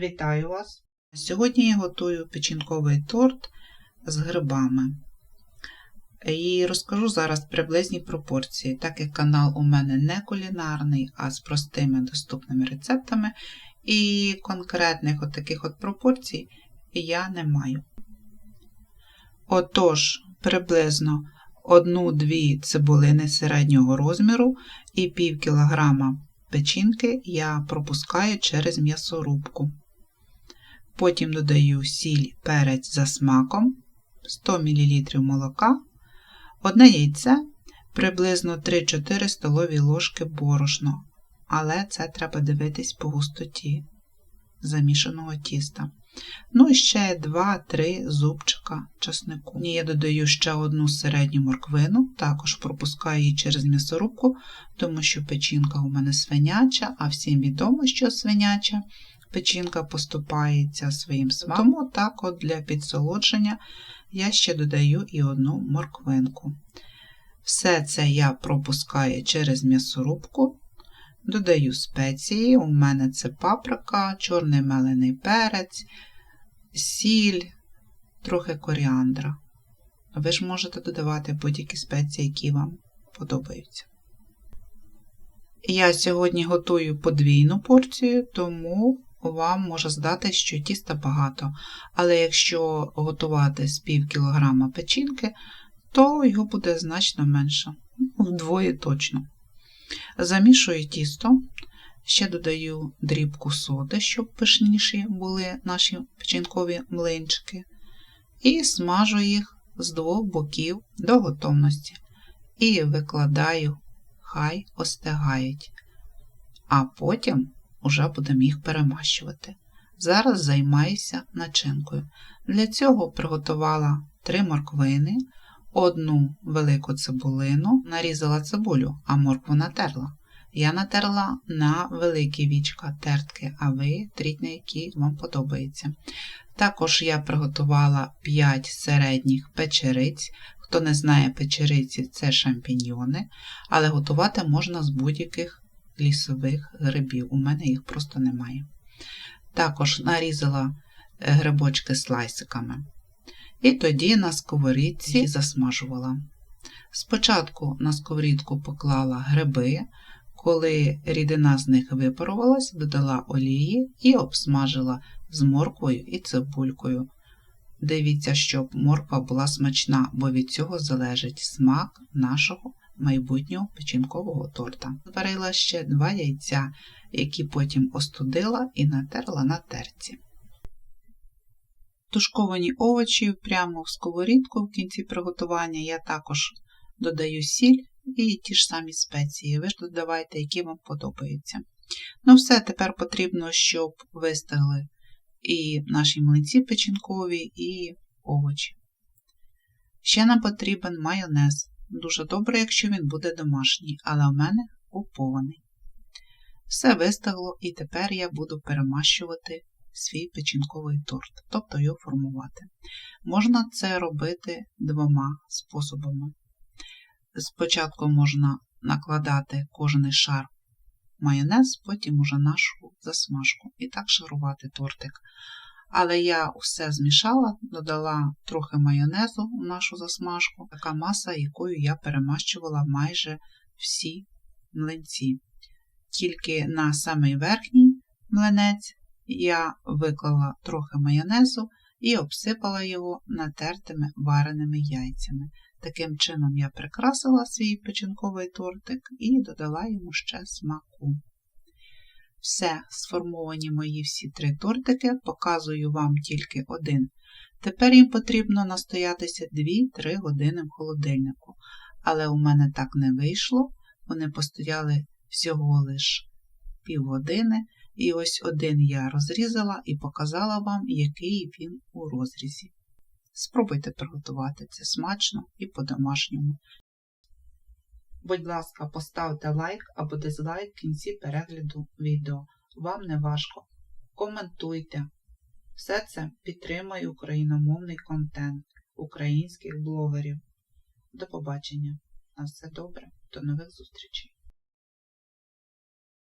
Вітаю вас! Сьогодні я готую печінковий торт з грибами. І розкажу зараз приблизні пропорції, так як канал у мене не кулінарний, а з простими доступними рецептами. І конкретних от таких от пропорцій я не маю. Отож, приблизно 1-2 цибулини середнього розміру і пів кілограма печінки я пропускаю через м'ясорубку. Потім додаю сіль перець за смаком, 100 мл молока, одне яйце, приблизно 3-4 столові ложки борошно, але це треба дивитись по густоті замішаного тіста. Ну і ще 2-3 зубчика часнику. Я додаю ще одну середню морквину, також пропускаю її через м'ясорубку, тому що печінка у мене свиняча, а всім відомо, що свиняча печінка поступається своїм смаком. Тому так от для підсолодження я ще додаю і одну морквинку. Все це я пропускаю через м'ясорубку. Додаю спеції, у мене це паприка, чорний мелений перець, сіль, трохи коріандра. Ви ж можете додавати будь-які спеції, які вам подобаються. Я сьогодні готую подвійну порцію, тому вам може здати, що тіста багато. Але якщо готувати з пів кілограма печінки, то його буде значно менше, вдвоє точно. Замішую тісто, ще додаю дрібку соди, щоб пишніші були наші печінкові млинчики, і смажу їх з двох боків до готовності. І викладаю, хай остигають. А потім уже будемо їх перемащувати. Зараз займаюся начинкою. Для цього приготувала три морквини, одну велику цибулину, нарізала цибулю, а моркву натерла. Я натерла на великі вічка тертки, а ви тріть на які вам подобається. Також я приготувала 5 середніх печериць. Хто не знає печериці, це шампіньйони, але готувати можна з будь-яких лісових грибів. У мене їх просто немає. Також нарізала е, грибочки слайсиками. І тоді на сковорідці засмажувала. Спочатку на сковорідку поклала гриби, коли рідина з них випарувалась, додала олії і обсмажила з морквою і цибулькою. Дивіться, щоб морква була смачна, бо від цього залежить смак нашого майбутнього печінкового торта. Зварила ще два яйця, які потім остудила і натерла на терці. Тушковані овочі прямо в сковорідку в кінці приготування я також додаю сіль і ті ж самі спеції. Ви ж додавайте, які вам подобаються. Ну, все, тепер потрібно, щоб вистигли і наші млинці печінкові, і овочі. Ще нам потрібен майонез. Дуже добре, якщо він буде домашній, але в мене купований. Все вистигло, і тепер я буду перемащувати свій печінковий торт, тобто його формувати. Можна це робити двома способами. Спочатку можна накладати кожний шар майонез, потім уже нашу засмажку і так шарувати тортик. Але я все змішала, додала трохи майонезу в нашу засмажку, така маса, якою я перемащувала майже всі млинці. Тільки на самий верхній млинець я виклала трохи майонезу і обсипала його натертими вареними яйцями. Таким чином я прикрасила свій печінковий тортик і додала йому ще смаку. Все, сформовані мої всі три тортики, показую вам тільки один. Тепер їм потрібно настоятися 2-3 години в холодильнику. Але у мене так не вийшло, вони постояли всього лиш півгодини, і ось один я розрізала і показала вам, який він у розрізі. Спробуйте приготувати це смачно і по-домашньому. Будь ласка, поставте лайк або дизлайк в кінці перегляду відео. Вам не важко. Коментуйте. Все це підтримує україномовний контент українських блогерів. До побачення! На все добре, до нових зустрічей!